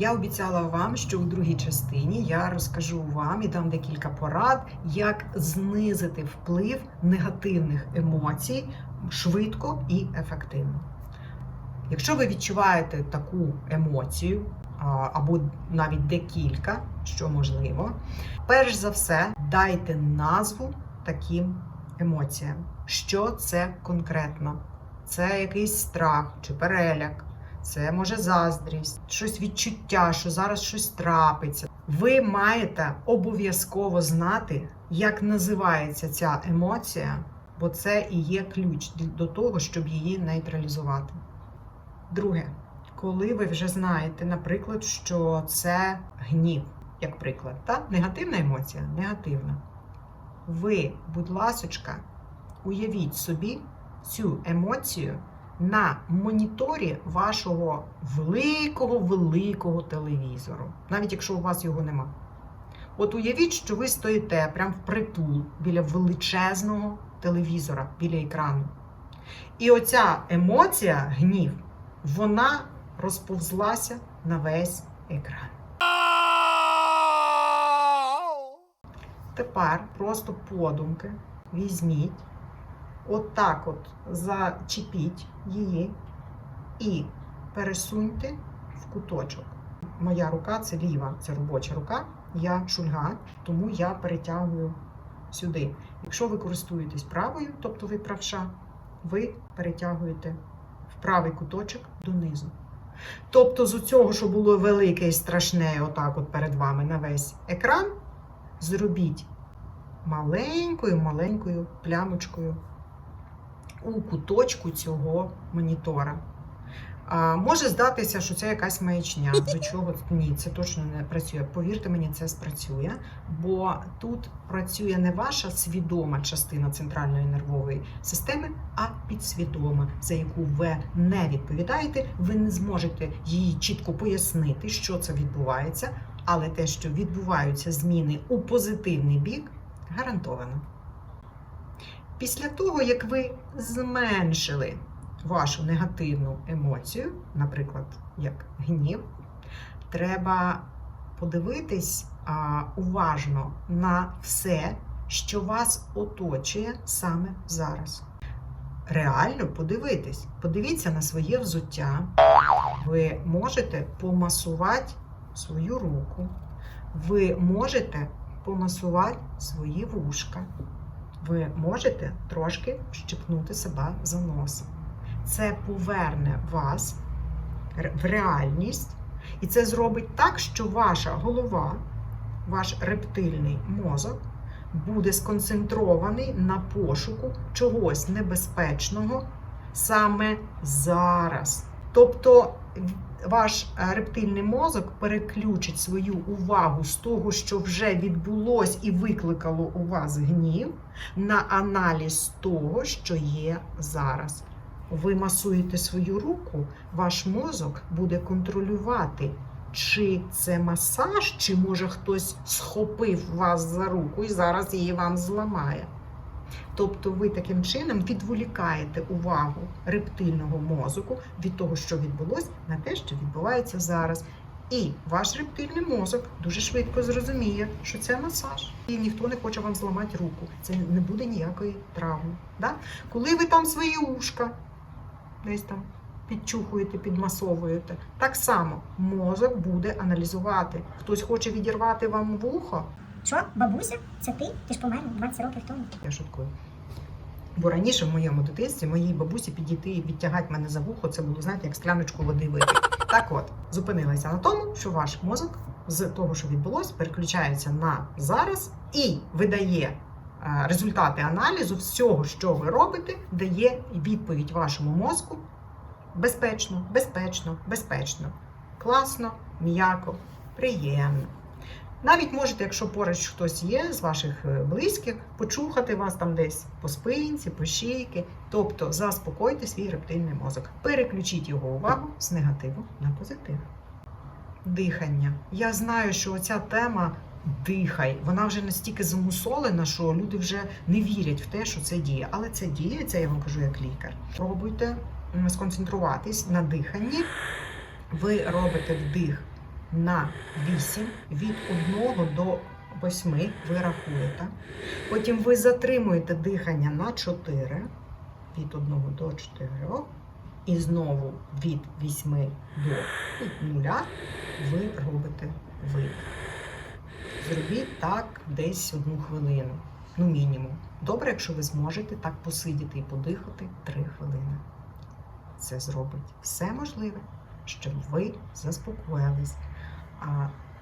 Я обіцяла вам, що у другій частині я розкажу вам і дам декілька порад, як знизити вплив негативних емоцій швидко і ефективно. Якщо ви відчуваєте таку емоцію, або навіть декілька, що можливо, перш за все дайте назву таким емоціям. Що це конкретно? Це якийсь страх чи переляк, це може заздрість, щось відчуття, що зараз щось трапиться. Ви маєте обов'язково знати, як називається ця емоція, бо це і є ключ до того, щоб її нейтралізувати. Друге, коли ви вже знаєте, наприклад, що це гнів, як приклад, та? негативна емоція, негативна. Ви, будь ласочка, уявіть собі цю емоцію на моніторі вашого великого великого телевізору, навіть якщо у вас його нема. От уявіть, що ви стоїте прямо впритул біля величезного телевізора, біля екрану. І оця емоція, гнів, вона розповзлася на весь екран. Тепер просто подумки візьміть, отак от зачепіть її і пересуньте в куточок. Моя рука це ліва, це робоча рука. Я шульга, тому я перетягую сюди. Якщо ви користуєтесь правою, тобто ви правша, ви перетягуєте в правий куточок донизу. Тобто, з цього, що було велике і страшне, отак от перед вами на весь екран, зробіть маленькою маленькою плямочкою у куточку цього монітора. А, може здатися, що це якась маячня. До чого ні, це точно не працює. Повірте мені, це спрацює, бо тут працює не ваша свідома частина центральної нервової системи, а підсвідома, за яку ви не відповідаєте. Ви не зможете їй чітко пояснити, що це відбувається, але те, що відбуваються зміни у позитивний бік, гарантовано. Після того, як ви зменшили вашу негативну емоцію, наприклад, як гнів, треба подивитись а, уважно на все, що вас оточує саме зараз. Реально подивитись, подивіться на своє взуття. Ви можете помасувати свою руку, ви можете помасувати свої вушка. Ви можете трошки щепнути себе за носом. Це поверне вас в реальність, і це зробить так, що ваша голова, ваш рептильний мозок буде сконцентрований на пошуку чогось небезпечного саме зараз. Тобто ваш рептильний мозок переключить свою увагу з того, що вже відбулось і викликало у вас гнів, на аналіз того, що є зараз. Ви масуєте свою руку, ваш мозок буде контролювати, чи це масаж, чи може хтось схопив вас за руку і зараз її вам зламає. Тобто ви таким чином відволікаєте увагу рептильного мозку від того, що відбулось, на те, що відбувається зараз. І ваш рептильний мозок дуже швидко зрозуміє, що це масаж. І ніхто не хоче вам зламати руку. Це не буде ніякої травми. Да? Коли ви там свої ушка десь там підчухуєте, підмасовуєте, так само мозок буде аналізувати. Хтось хоче відірвати вам вухо, Що, бабуся? Це ти? Ти ж помер 20 років тому. Я шуткую. Бо раніше в моєму дитинстві моїй бабусі підійти і відтягати мене за вухо, це було, знаєте, як скляночку води випити. Так от, зупинилася на тому, що ваш мозок з того, що відбулось, переключається на зараз і видає е, результати аналізу всього, що ви робите, дає відповідь вашому мозку безпечно, безпечно, безпечно, класно, м'яко, приємно. Навіть можете, якщо поруч хтось є з ваших е, близьких, почухати вас там десь по спинці, по шийки. Тобто заспокойте свій рептильний мозок. Переключіть його увагу з негативу на позитив. Дихання. Я знаю, що оця тема дихай, вона вже настільки замусолена, що люди вже не вірять в те, що це діє. Але це діє, це я вам кажу як лікар. Пробуйте сконцентруватись на диханні. Ви робите вдих на 8, від 1 до 8 ви рахуєте. Потім ви затримуєте дихання на 4, від 1 до 4. І знову від 8 до 0 ви робите видих. Зробіть так десь одну хвилину, ну мінімум. Добре, якщо ви зможете так посидіти і подихати 3 хвилини. Це зробить все можливе, щоб ви заспокоїлись.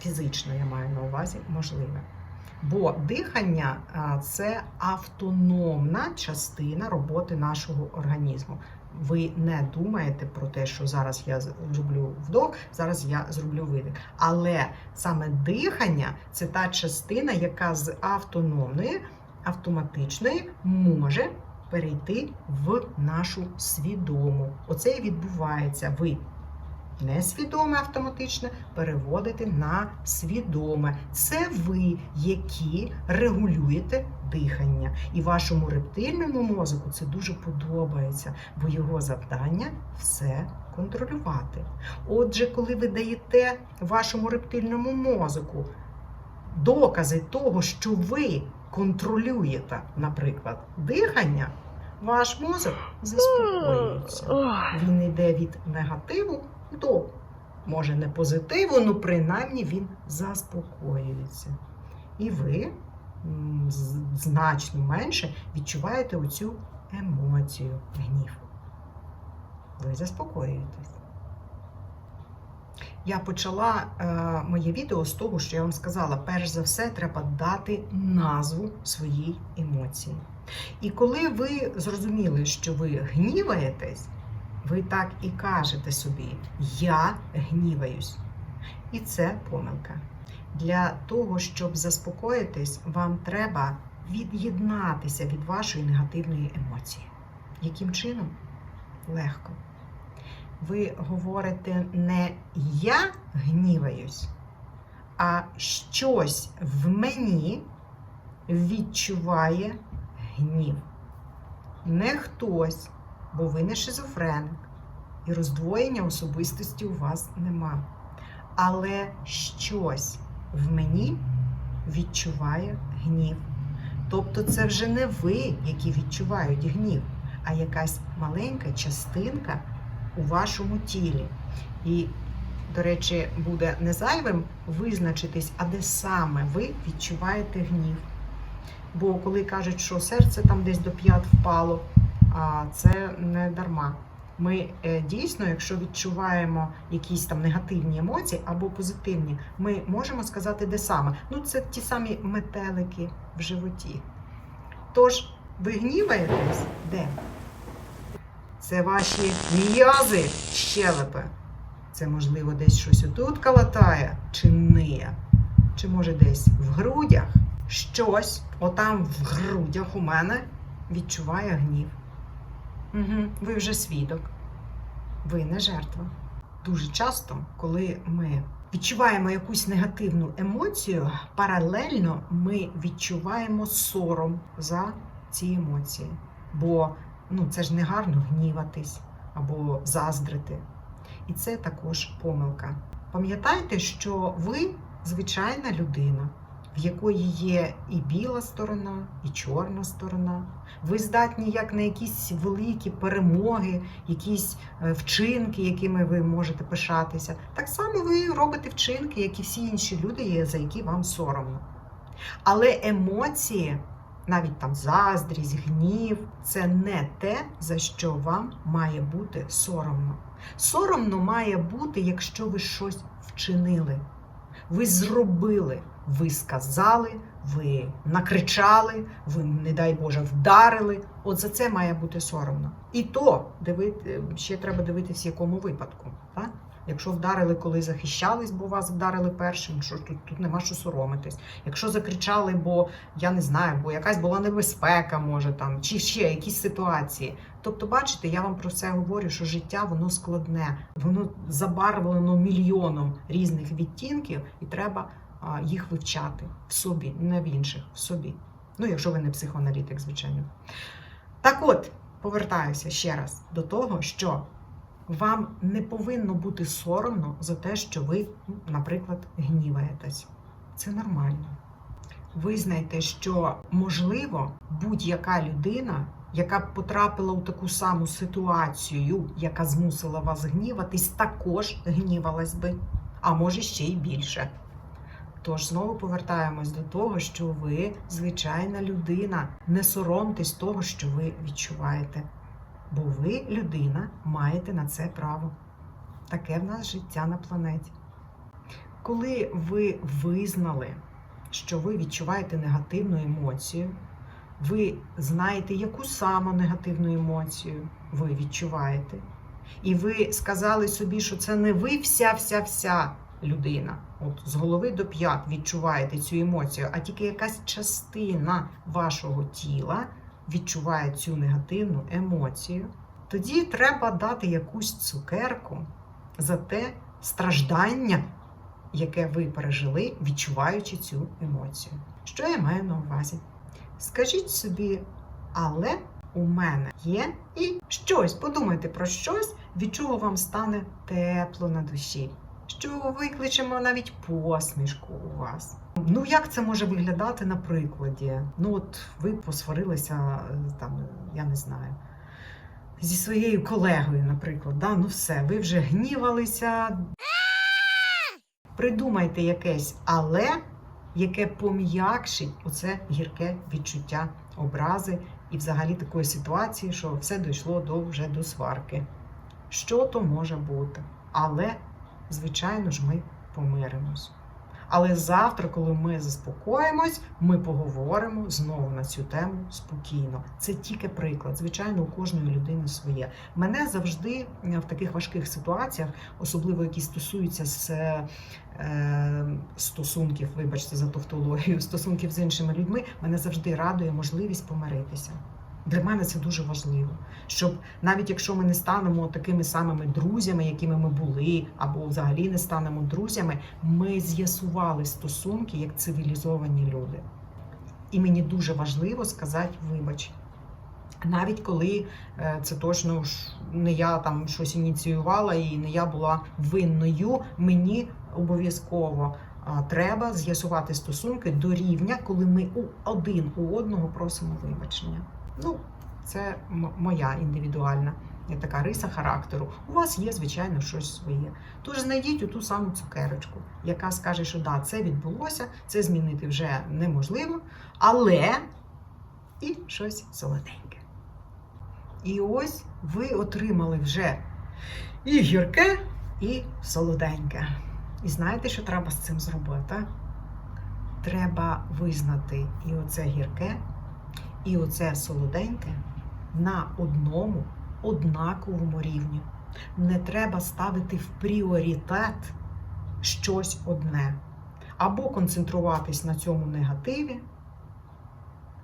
Фізично я маю на увазі можливе. Бо дихання це автономна частина роботи нашого організму. Ви не думаєте про те, що зараз я зроблю вдох, зараз я зроблю видих. Але саме дихання це та частина, яка з автономної, автоматичної може перейти в нашу свідому. Оце і відбувається. Ви несвідоме автоматичне переводите на свідоме. Це ви, які регулюєте дихання. І вашому рептильному мозку це дуже подобається, бо його завдання все контролювати. Отже, коли ви даєте вашому рептильному мозку докази того, що ви контролюєте, наприклад, дихання, ваш мозок заспокоюється. Він йде від негативу до, може, не позитиву, але принаймні він заспокоюється. І ви значно менше відчуваєте оцю емоцію гнів. Ви заспокоюєтесь. Я почала е, моє відео з того, що я вам сказала, перш за все, треба дати назву своїй емоції. І коли ви зрозуміли, що ви гніваєтесь, ви так і кажете собі: Я гніваюсь. І це помилка. Для того, щоб заспокоїтись, вам треба від'єднатися від вашої негативної емоції. Яким чином? Легко. Ви говорите не я гніваюсь, а щось в мені відчуває гнів. Не хтось, бо ви не шизофреник, і роздвоєння особистості у вас нема. Але щось в мені відчуває гнів. Тобто це вже не ви, які відчувають гнів, а якась маленька частинка у вашому тілі. І, до речі, буде не зайвим визначитись, а де саме ви відчуваєте гнів. Бо коли кажуть, що серце там десь до п'ят впало, це не дарма. Ми е, дійсно, якщо відчуваємо якісь там негативні емоції або позитивні, ми можемо сказати, де саме. Ну, це ті самі метелики в животі. Тож, ви гніваєтесь де? Це ваші м'язи щелепи. Це, можливо, десь щось отут калатає, чи ниє, чи може десь в грудях. Щось отам в грудях у мене відчуває гнів. Угу, ви вже свідок. Ви не жертва. Дуже часто, коли ми відчуваємо якусь негативну емоцію, паралельно ми відчуваємо сором за ці емоції. Бо ну, це ж не гарно гніватись або заздрити. І це також помилка. Пам'ятайте, що ви звичайна людина, в якої є і біла сторона, і чорна сторона. Ви здатні як на якісь великі перемоги, якісь е, вчинки, якими ви можете пишатися. Так само ви робите вчинки, як і всі інші люди, за які вам соромно. Але емоції, навіть там заздрість, гнів, це не те, за що вам має бути соромно. Соромно має бути, якщо ви щось вчинили. Ви зробили, ви сказали, ви накричали, ви, не дай Боже, вдарили. От за це має бути соромно. І то дивити, ще треба дивитися, в якому випадку. Так? Якщо вдарили, коли захищались, бо вас вдарили першим, що тут, тут нема що соромитись. Якщо закричали, бо я не знаю, бо якась була небезпека, може там, чи ще якісь ситуації. Тобто, бачите, я вам про це говорю, що життя воно складне, воно забарвлено мільйоном різних відтінків, і треба їх вивчати в собі, не в інших, в собі. Ну, якщо ви не психоаналітик, звичайно. Так от, повертаюся ще раз до того, що Вам не повинно бути соромно за те, що ви, наприклад, гніваєтесь. Це нормально. Визнайте, що можливо будь-яка людина, яка б потрапила у таку саму ситуацію, яка змусила вас гніватись, також гнівалась би, а може ще й більше. Тож знову повертаємось до того, що ви звичайна людина. Не соромтесь того, що ви відчуваєте. Бо ви, людина, маєте на це право. Таке в нас життя на планеті. Коли ви визнали, що ви відчуваєте негативну емоцію, ви знаєте, яку саме негативну емоцію ви відчуваєте. І ви сказали собі, що це не ви вся-вся-вся людина. От з голови до п'ят відчуваєте цю емоцію, а тільки якась частина вашого тіла відчуває цю негативну емоцію. Тоді треба дати якусь цукерку за те страждання, яке ви пережили, відчуваючи цю емоцію. Що я маю на увазі? Скажіть собі, але у мене є і щось, подумайте про щось, від чого вам стане тепло на душі, що викличемо навіть посмішку у вас. Ну, як це може виглядати на прикладі? Ну, от ви посварилися е, там, я не знаю. Зі своєю колегою, наприклад, да? ну все, ви вже гнівалися. Придумайте якесь але, яке пом'якшить оце гірке відчуття образи і взагалі такої ситуації, що все дійшло до вже до сварки. Що то може бути? Але, звичайно ж, ми помиримось. Але завтра, коли ми заспокоїмось, ми поговоримо знову на цю тему спокійно. Це тільки приклад. Звичайно, у кожної людини своє. Мене завжди е, в таких важких ситуаціях, особливо які стосуються з е, стосунків, вибачте за тавтологію, стосунків з іншими людьми, мене завжди радує можливість помиритися. Для мене це дуже важливо, щоб навіть якщо ми не станемо такими самими друзями, якими ми були, або взагалі не станемо друзями, ми з'ясували стосунки як цивілізовані люди. І мені дуже важливо сказати вибач. Навіть коли е, це точно не я там щось ініціювала і не я була винною, мені обов'язково треба з'ясувати стосунки до рівня, коли ми один у одного просимо вибачення. Ну, це моя індивідуальна така риса характеру. У вас є, звичайно, щось своє. Тож знайдіть у ту саму цукерочку, яка скаже, що да, це відбулося, це змінити вже неможливо, але і щось солоденьке. І ось ви отримали вже і гірке, і солоденьке. І знаєте, що треба з цим зробити? Треба визнати і оце гірке, і оце солоденьке на одному однаковому рівні. Не треба ставити в пріоритет щось одне. Або концентруватись на цьому негативі.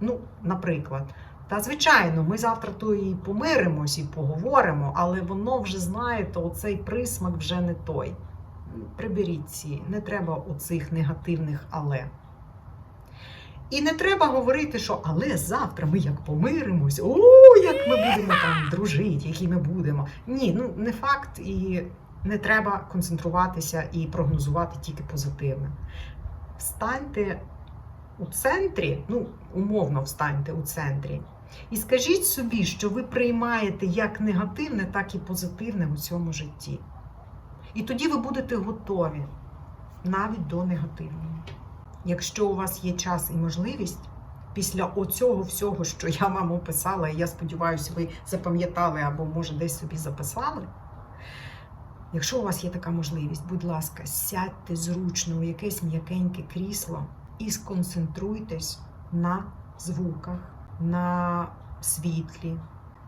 Ну, наприклад, та звичайно, ми завтра то і помиримось, і поговоримо, але воно вже, знаєте, оцей присмак вже не той. Приберіть ці, не треба оцих негативних але. І не треба говорити, що але завтра ми як помиримось, о, як ми будемо там дружити, які ми будемо. Ні, ну не факт, і не треба концентруватися і прогнозувати тільки позитивне. Встаньте у центрі, ну, умовно встаньте у центрі, і скажіть собі, що ви приймаєте як негативне, так і позитивне у цьому житті. І тоді ви будете готові навіть до негативного. Якщо у вас є час і можливість, після оцього всього, що я вам описала, і я сподіваюся, ви запам'ятали або, може, десь собі записали. Якщо у вас є така можливість, будь ласка, сядьте зручно у якесь м'якеньке крісло і сконцентруйтесь на звуках, на світлі,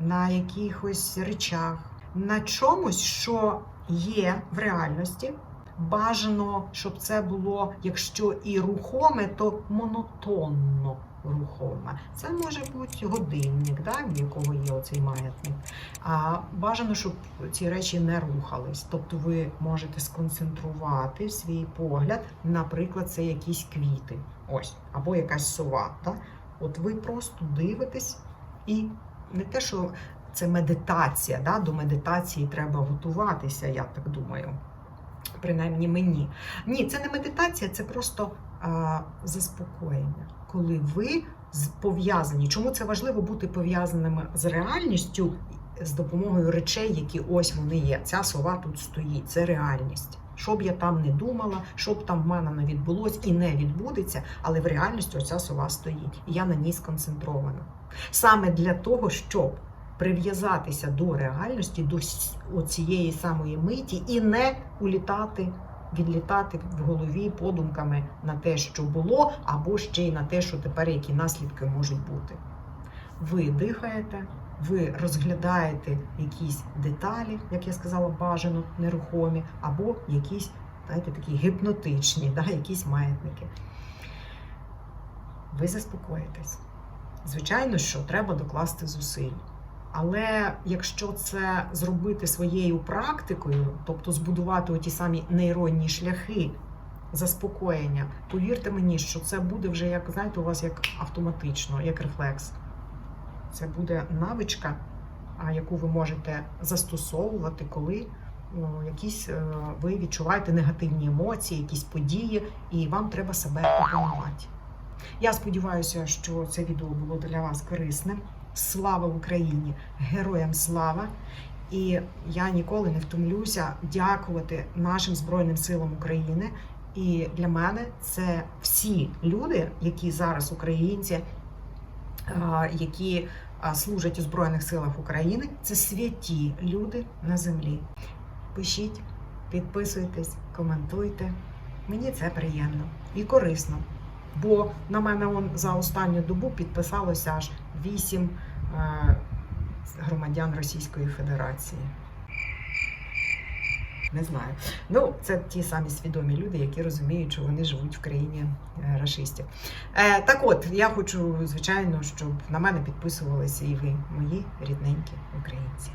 на якихось речах, на чомусь, що є в реальності. Бажано, щоб це було, якщо і рухоме, то монотонно рухоме. Це може бути годинник, да, в якого є оцей маятник. А бажано, щоб ці речі не рухались. Тобто ви можете сконцентрувати свій погляд, наприклад, це якісь квіти, ось, або якась сова. Да? От ви просто дивитесь і не те, що це медитація. Да? До медитації треба готуватися, я так думаю. Принаймні мені. Ні, це не медитація, це просто а, заспокоєння. Коли ви пов'язані. Чому це важливо бути пов'язаними з реальністю з допомогою речей, які ось вони є. Ця сова тут стоїть, це реальність. Що б я там не думала, що б там в мене не відбулось і не відбудеться, але в реальності оця сова стоїть, і я на ній сконцентрована. Саме для того, щоб прив'язатися до реальності, до цієї самої миті і не улітати, відлітати в голові подумками на те, що було, або ще й на те, що тепер які наслідки можуть бути. Ви дихаєте, ви розглядаєте якісь деталі, як я сказала, бажано нерухомі, або якісь, знаєте, такі гіпнотичні, да, якісь маятники. Ви заспокоїтесь. Звичайно, що треба докласти зусиль. Але якщо це зробити своєю практикою, тобто збудувати ті самі нейронні шляхи заспокоєння, повірте мені, що це буде вже як знаєте, у вас як автоматично, як рефлекс. Це буде навичка, яку ви можете застосовувати, коли якісь е, ви відчуваєте негативні емоції, якісь події, і вам треба себе опанувати. Я сподіваюся, що це відео було для вас корисним. Слава Україні! Героям слава! І я ніколи не втомлюся дякувати нашим Збройним силам України. І для мене це всі люди, які зараз українці, які служать у Збройних силах України. Це святі люди на землі. Пишіть, підписуйтесь, коментуйте. Мені це приємно і корисно. Бо на мене он за останню добу підписалося аж 8 е, громадян Російської Федерації. Не знаю. Ну, це ті самі свідомі люди, які розуміють, що вони живуть в країні е, рашистів. Е, так от, я хочу, звичайно, щоб на мене підписувалися і ви, мої рідненькі українці.